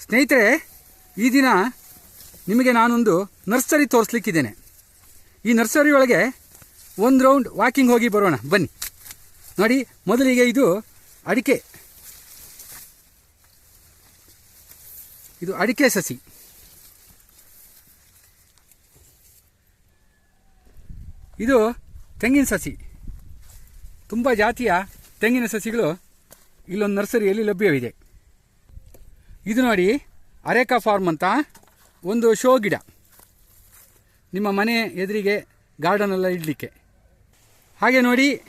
ಸ್ನೇಹಿತರೆ, ಈ ದಿನ ನಿಮಗೆ ನಾನೊಂದು ನರ್ಸರಿ ತೋರಿಸ್ಲಿಕ್ಕಿದ್ದೇನೆ. ಈ ನರ್ಸರಿ ಒಳಗೆ ಒಂದು ರೌಂಡ್ ವಾಕಿಂಗ್ ಹೋಗಿ ಬರೋಣ, ಬನ್ನಿ. ನೋಡಿ, ಮೊದಲಿಗೆ ಇದು ಅಡಿಕೆ. ಇದು ಅಡಿಕೆ ಸಸಿ. ಇದು ತೆಂಗಿನ ಸಸಿ. ತುಂಬ ಜಾತಿಯ ತೆಂಗಿನ ಸಸಿಗಳು ಇಲ್ಲೊಂದು ನರ್ಸರಿಯಲ್ಲಿ ಲಭ್ಯವಿದೆ. ಇದು ನೋಡಿ, ಅರೇಕಾ ಫಾರ್ಮ್ ಅಂತ ಒಂದು ಶೋ ಗಿಡ. ನಿಮ್ಮ ಮನೆ ಎದುರಿಗೆ ಗಾರ್ಡನೆಲ್ಲ ಇಡಲಿಕ್ಕೆ. ಹಾಗೆ ನೋಡಿ,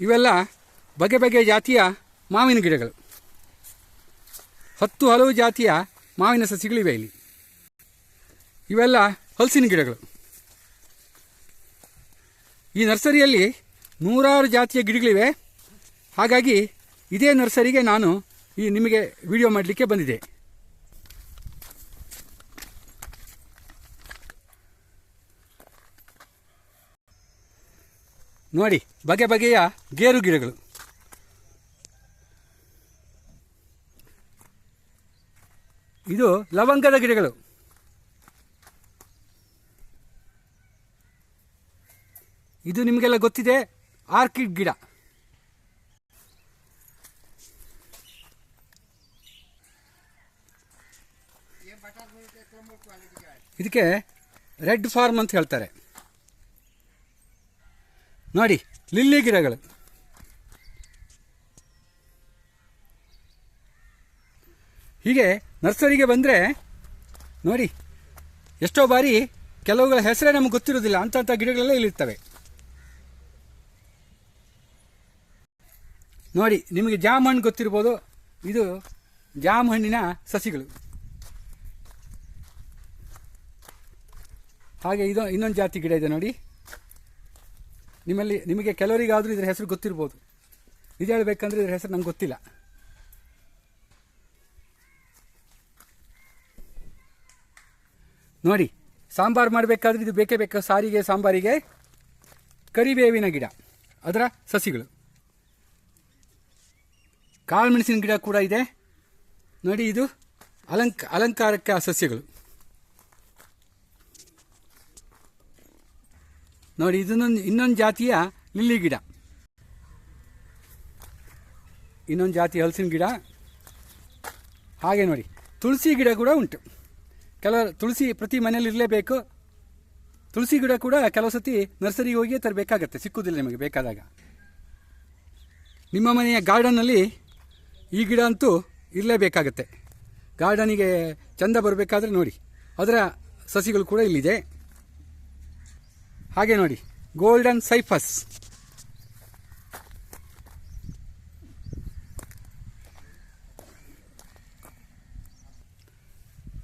ಇವೆಲ್ಲ ಬಗೆ ಬಗೆ ಜಾತಿಯ ಮಾವಿನ ಗಿಡಗಳು. ಹತ್ತು ಹಲವು ಜಾತಿಯ ಮಾವಿನ ಸಸಿಗಳಿವೆ ಇಲ್ಲಿ. ಇವೆಲ್ಲ ಹಲಸಿನ ಗಿಡಗಳು. ಈ ನರ್ಸರಿಯಲ್ಲಿ ನೂರಾರು ಜಾತಿಯ ಗಿಡಗಳಿವೆ. ಹಾಗಾಗಿ ಇದೇ ನರ್ಸರಿಗೆ ನಾನು ಈ ನಿಮಗೆ ವಿಡಿಯೋ ಮಾಡಲಿಕ್ಕೆ ಬಂದಿದೆ ನೋಡಿ, ಬಗೆ ಬಗೆಯ ಗೇರು ಗಿಡಗಳು. ಇದು ಲವಂಗದ ಗಿಡಗಳು. ಇದು ನಿಮಗೆಲ್ಲ ಗೊತ್ತಿದೆ, ಆರ್ಕಿಡ್ ಗಿಡ. ಇದಕ್ಕೆ ರೆಡ್ ಫಾರ್ಮ್ ಅಂತ ಹೇಳ್ತಾರೆ. ನೋಡಿ, ಲಿಲ್ಲಿ ಗಿಡಗಳು. ಹೀಗೆ ನರ್ಸರಿಗೆ ಬಂದರೆ, ನೋಡಿ, ಎಷ್ಟೋ ಬಾರಿ ಕೆಲವುಗಳ ಹೆಸರೇ ನಮಗೆ ಗೊತ್ತಿರೋದಿಲ್ಲ ಅಂಥ ಗಿಡಗಳೆಲ್ಲ ಇಲ್ಲಿರ್ತವೆ. ನೋಡಿ, ನಿಮಗೆ ಜಾಮ್ ಹಣ್ಣು ಗೊತ್ತಿರ್ಬೋದು, ಇದು ಜಾಮ್ ಹಣ್ಣಿನ ಸಸಿಗಳು. ಹಾಗೆ ಇದು ಇನ್ನೊಂದು ಜಾತಿ ಗಿಡ ಇದೆ ನೋಡಿ. ನಿಮ್ಮಲ್ಲಿ ನಿಮಗೆ ಕೆಲವರಿಗಾದರೂ ಇದರ ಹೆಸರು ಗೊತ್ತಿರ್ಬೋದು. ನಿಜ ಹೇಳಬೇಕಂದ್ರೆ ಇದರ ಹೆಸರು ನಂಗೆ ಗೊತ್ತಿಲ್ಲ. ನೋಡಿ, ಸಾಂಬಾರು ಮಾಡಬೇಕಾದ್ರೆ ಇದು ಬೇಕೇ ಬೇಕು. ಸಾರಿಗೆ, ಸಾಂಬಾರಿಗೆ ಕರಿಬೇವಿನ ಗಿಡ, ಅದರ ಸಸಿಗಳು. ಕಾಳುಮೆಣಸಿನ ಗಿಡ ಕೂಡ ಇದೆ. ನೋಡಿ, ಇದು ಅಲಂಕ, ಅಲಂಕಾರಕ್ಕೆ ಸಸ್ಯಗಳು. ನೋಡಿ, ಇದನ್ನೊಂದು ಇನ್ನೊಂದು ಜಾತಿಯ ಲಿಲ್ಲಿ ಗಿಡ. ಇನ್ನೊಂದು ಜಾತಿ ಹಲಸಿನ ಗಿಡ. ಹಾಗೆ ನೋಡಿ, ತುಳಸಿ ಗಿಡ ಕೂಡ ಉಂಟು. ಕೆಲವರು ತುಳಸಿ ಪ್ರತಿ ಮನೆಯಲ್ಲಿ ಇರಲೇಬೇಕು. ತುಳಸಿ ಗಿಡ ಕೂಡ ಕೆಲವು ಸತಿ ನರ್ಸರಿಗೆ ಹೋಗಿಯೇ ತರಬೇಕಾಗತ್ತೆ ಸಿಕ್ಕುವುದಿಲ್ಲ ನಿಮಗೆ ಬೇಕಾದಾಗ. ನಿಮ್ಮ ಮನೆಯ ಗಾರ್ಡನ್ನಲ್ಲಿ ಈ ಗಿಡ ಅಂತೂ ಇರಲೇಬೇಕಾಗತ್ತೆ. ಗಾರ್ಡನಿಗೆ ಚಂದ ಬರಬೇಕಾದ್ರೆ ನೋಡಿ, ಅದರ ಸಸಿಗಳು ಕೂಡ ಇಲ್ಲಿದೆ. ಹಾಗೆ ನೋಡಿ. ಗೋಲ್ಡನ್ ಸೈಫಸ್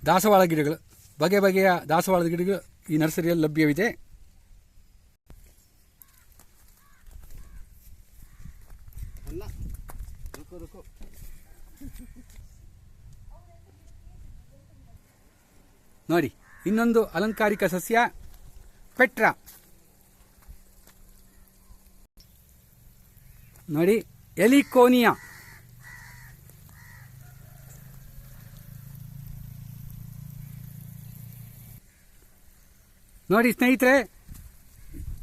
ದಾಸವಾಳ ಗಿಡಗಳು. ಬಗೆ ಬಗೆಯ ದಾಸವಾಳದ ಗಿಡಗಳು ಈ ನರ್ಸರಿಯಲ್ಲಿ ಲಭ್ಯವಿದೆ. ನೋಡಿ ಇನ್ನೊಂದು ಅಲಂಕಾರಿಕ ಸಸ್ಯ ಪೆಟ್ರಾ. ನೋಡಿ, ಎಲಿಕೋನಿಯಾ. ನೋಡಿ ಸ್ನೇಹಿತರೆ,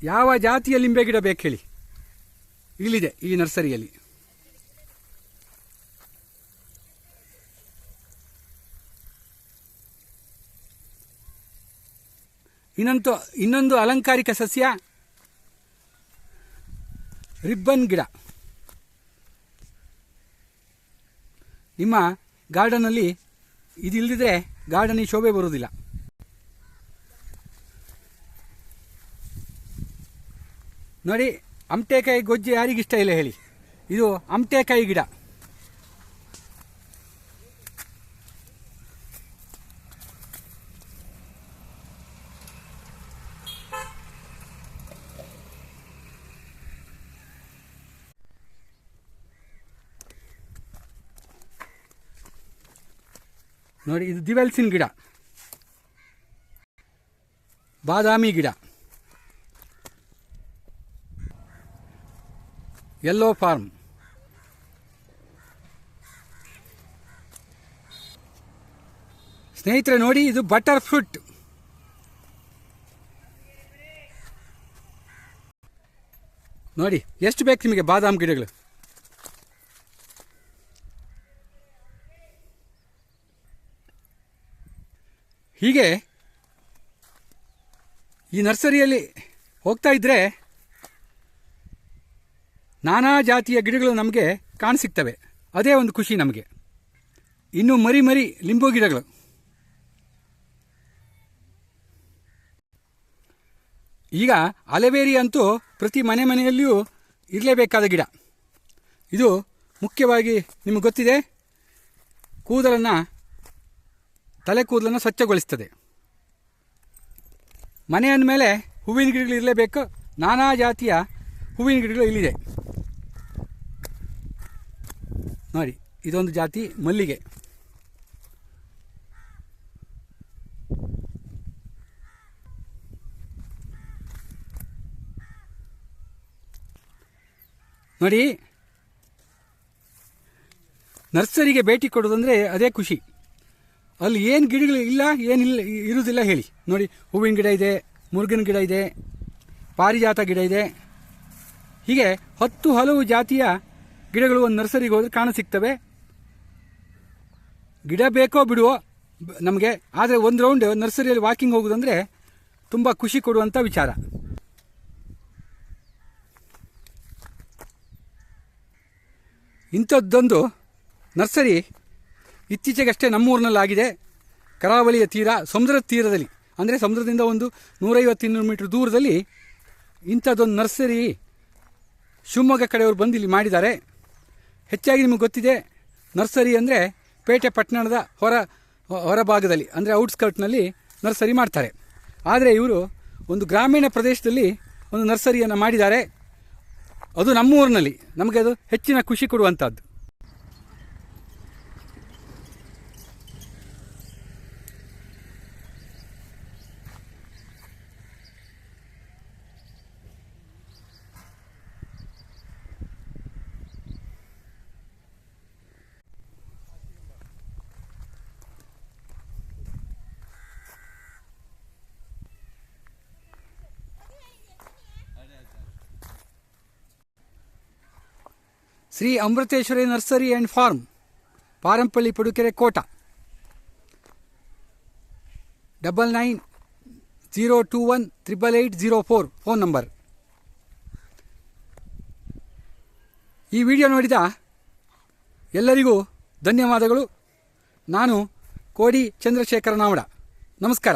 ಯಾವ ಜಾತಿಯ ಲಿಂಬೆ ಗಿಡ ಬೇಕು ಹೇಳಿ. ಇಲ್ಲಿದೆ, ಈ ನರ್ಸರಿಯಲ್ಲಿ. ಇನ್ನೊಂದು ಇನ್ನೊಂದು ಅಲಂಕಾರಿಕ ಸಸ್ಯ, ರಿಬ್ಬನ್ ಗಿಡ. ನಿಮ್ಮ ಗಾರ್ಡನಲ್ಲಿ ಇದಿಲ್ಲದಿದ್ರೆ ಗಾರ್ಡನಿಗೆ ಶೋಭೆ ಬರುವುದಿಲ್ಲ. ನೋಡಿ ಅಮಟೇಕಾಯಿ ಗೊಜ್ಜೆ ಯಾರಿಗಿಷ್ಟ ಇಲ್ಲ ಹೇಳಿ. ಇದು ಅಮಟೇಕಾಯಿ ಗಿಡ. ನೋಡಿ, ಇದು ದಿವೆಲ್ಸಿನ ಗಿಡ. ಬಾದಾಮಿ ಗಿಡ. ಎಲ್ಲೋ ಫಾರ್ಮ್ ಸ್ನೇಹಿತರೆ, ನೋಡಿ, ಇದು ಬಟರ್ ಫ್ರೂಟ್ ನೋಡಿ, ಎಷ್ಟು ಬೇಕು ನಿಮಗೆ ಬಾದಾಮ್ ಗಿಡಗಳು? ಹೀಗೆ ಈ ನರ್ಸರಿಯಲ್ಲಿ ಹೋಗ್ತಾ ಇದ್ದರೆ ನಾನಾ ಜಾತಿಯ ಗಿಡಗಳು ನಮಗೆ ಕಾಣಸಿಗ್ತವೆ ಅದೇ ಒಂದು ಖುಷಿ ನಮಗೆ. ಇನ್ನು ಮರಿ ಮರಿ ಲಿಂಬು ಗಿಡಗಳು. ಈಗ ಅಲೆಬೇರಿ ಅಂತೂ ಪ್ರತಿ ಮನೆ ಮನೆಯಲ್ಲಿಯೂ ಇರಲೇಬೇಕಾದ ಗಿಡ. ಇದು ಮುಖ್ಯವಾಗಿ ನಿಮಗೆ ಗೊತ್ತಿದೆ, ಕೂದಲನ್ನು ತಲೆ ಕೂದಲನ್ನು ಸ್ವಚ್ಛಗೊಳಿಸ್ತದೆ. ಮನೆ ಅಂದಮೇಲೆ ಹೂವಿನ ಗಿಡಗಳು ಇರಲೇಬೇಕು. ನಾನಾ ಜಾತಿಯ ಹೂವಿನ ಗಿಡಗಳು ಇಲ್ಲಿದೆ. ನೋಡಿ, ಇದೊಂದು ಜಾತಿ ಮಲ್ಲಿಗೆ. ನೋಡಿ, ನರ್ಸರಿಗೆ ಭೇಟಿ ಕೊಡೋದಂದರೆ ಅದೇ ಖುಷಿ. ಅಲ್ಲಿ ಏನು ಗಿಡಗಳು ಇಲ್ಲ ಏನಿಲ್ಲ ಇರುವುದಿಲ್ಲ ಹೇಳಿ. ನೋಡಿ, ಹೂವಿನ ಗಿಡ ಇದೆ, ಮುರುಗಿನ ಗಿಡ ಇದೆ, ಪಾರಿಜಾತ ಗಿಡ ಇದೆ. ಹೀಗೆ ಹತ್ತು ಹಲವು ಜಾತಿಯ ಗಿಡಗಳು ಒಂದು ನರ್ಸರಿಗೆ ಹೋದರೆ ಕಾಣ ಸಿಗ್ತವೆ. ಗಿಡ ಬೇಕೋ ಬಿಡುವೋ ನಮಗೆ, ಆದರೆ ಒಂದು ರೌಂಡ್ ನರ್ಸರಿಯಲ್ಲಿ ವಾಕಿಂಗ್ ಹೋಗೋದಂದರೆ ತುಂಬ ಖುಷಿ ಕೊಡುವಂಥ ವಿಚಾರ. ಇಂಥದ್ದೊಂದು ನರ್ಸರಿ ಇತ್ತೀಚೆಗಷ್ಟೇ ನಮ್ಮೂರಿನಲ್ಲಾಗಿದೆ. ಕರಾವಳಿಯ ತೀರ ಸಮುದ್ರದ ತೀರದಲ್ಲಿ. ಅಂದರೆ ಸಮುದ್ರದಿಂದ ಒಂದು ನೂರೈವತ್ತು ಇನ್ನೂರು ಮೀಟ್ರ್ ದೂರದಲ್ಲಿ ಇಂಥದ್ದೊಂದು ನರ್ಸರಿ ಶಿವಮೊಗ್ಗ ಕಡೆಯವರು ಬಂದು ಇಲ್ಲಿ ಮಾಡಿದ್ದಾರೆ. ಹೆಚ್ಚಾಗಿ ನಿಮಗೆ ಗೊತ್ತಿದೆ, ನರ್ಸರಿ ಅಂದರೆ ಪೇಟೆ ಪಟ್ಟಣದ ಹೊರ, ಹೊರಭಾಗದಲ್ಲಿ, ಅಂದರೆ ಔಟ್ಸ್ಕರ್ಟ್ನಲ್ಲಿ ನರ್ಸರಿ ಮಾಡ್ತಾರೆ. ಆದರೆ ಇವರು ಒಂದು ಗ್ರಾಮೀಣ ಪ್ರದೇಶದಲ್ಲಿ ಒಂದು ನರ್ಸರಿಯನ್ನು ಮಾಡಿದ್ದಾರೆ. ಅದು ನಮ್ಮೂರಿನಲ್ಲಿ. ನಮಗೆ ಅದು ಹೆಚ್ಚಿನ ಖುಷಿ ಕೊಡುವಂಥದ್ದು. Shri Amruteshwari nursery and farm, Parampalli Padukere Kota. Double nine zero two one triple eight zero four phone number. ಈ ವಿಡಿಯೋ ನೋಡಿದ ಎಲ್ಲರಿಗೂ ಧನ್ಯವಾದಗಳು. ನಾನು ಕೋಡಿ ಚಂದ್ರಶೇಖರ ನಾವಡ. ನಮಸ್ಕಾರ.